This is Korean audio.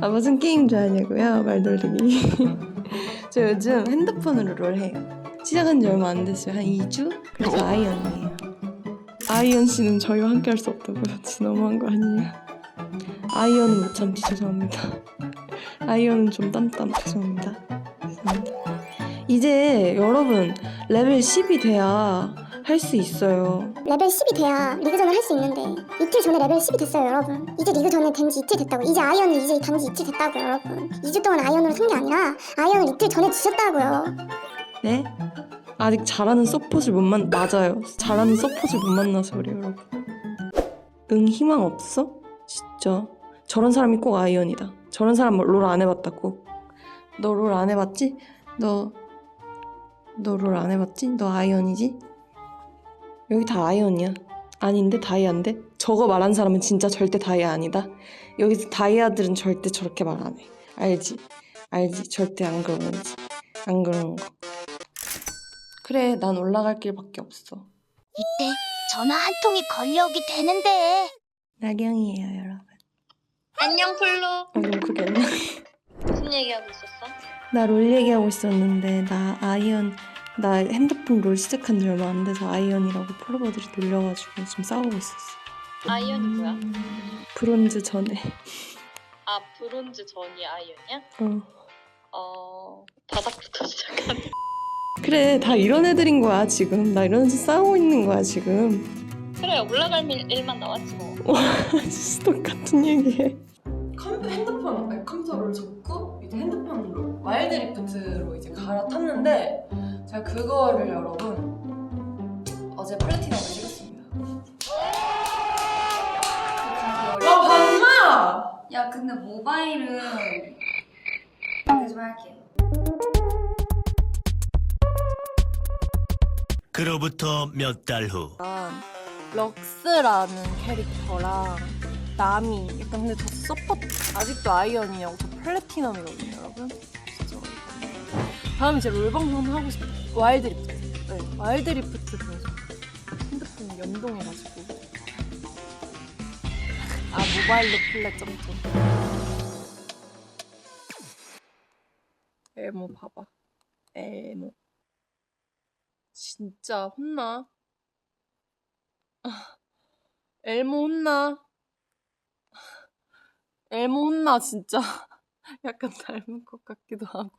아 무슨 게임 좋아하냐고요? 말 돌리기. 저 요즘 핸드폰으로 롤 해요. 시작한 지 얼마 안 됐어요. 한 2주? 그래서 아이언이에요. 아이언 씨는 저희와 함께 할 수 없다고요. 진짜 너무한 거 아니에요? 아이언은 못 참지 죄송합니다. 아이언은 좀 땀땀 죄송합니다. 죄송합니다. 이제 여러분 레벨 10이 돼야 할 수 있어요. 레벨 10이 돼야 리그전을 할 수 있는데 이틀 전에 레벨 10이 됐어요 여러분 이제 리그전에 된 지 이틀 됐다고 이제 아이언을 이제 단 지 이틀 됐다고요 여러분 2주 동안 아이언으로 산 게 아니라 아이언을 이틀 전에 주셨다고요 네? 아직 잘하는 서폿을 못 만, 맞아요. 잘하는 서폿을 못 만나서 그래요, 여러분. 응, 희망 없어? 진짜. 저런 사람이 꼭 아이언이다. 저런 사람 롤 안 해봤다, 꼭. 너 롤 안 해봤지? 너, 너 롤 안 해봤지? 너 아이언이지? 여기 다 아이언이야. 아닌데, 다이아인데? 저거 말한 사람은 진짜 절대 다이아 아니다. 여기서 다이아들은 절대 저렇게 말 안 해. 알지? 알지? 절대 안 그러는 거지. 안 그러는 거. 그래, 난 올라갈 길밖에 없어. 이때 전화 한 통이 걸려오게 되는데 나경이에요, 여러분. 안녕 플로 아, 너무 크게 했나? 무슨 얘기하고 있었어? 나 롤 얘기하고 있었는데, 나 아이언, 나 핸드폰 롤 시작한 지 얼마 안 돼서 아이언이라고 폴로버들이 놀려가지고 지금 싸우고 있었어. 아이언이 뭐야? 브론즈 전에. 아 브론즈 전이 아이언이야? 어. 어 바닥부터 시작하네 그래, 다 이런 애들인 거야, 지금. 나 이런 애들 싸우고 있는 거야, 지금. 그래 올라갈 일- 일만 나왔지 뭐 진짜 똑같은 얘기해. 컴퓨 핸드폰 아니, 컴퓨터를 접고 이제 핸드폰으로 와일드 리프트로 이제 갈아탔는데 제가 그거를 여러분 어제 플래티넘을 찍었습니다. 와 봤나? 야 근데 모바일은 이렇게 좀 할게 그로부터 몇 달 후. 럭스라는 캐릭터랑 나미 약간 근데 저 서포트 아직도 아이언이냐고 저 플래티넘이거든요 여러분. 다음에 제 롤방송 하고 싶어 와일드리프트. 네 와일드리프트 그래서 핸드폰 연동해가지고. 아 모바일로 플랫 점점 에모 봐봐. 에모. 진짜 혼나. 엘모 혼나. 엘모 혼나 진짜. 약간 닮은 것 같기도 하고.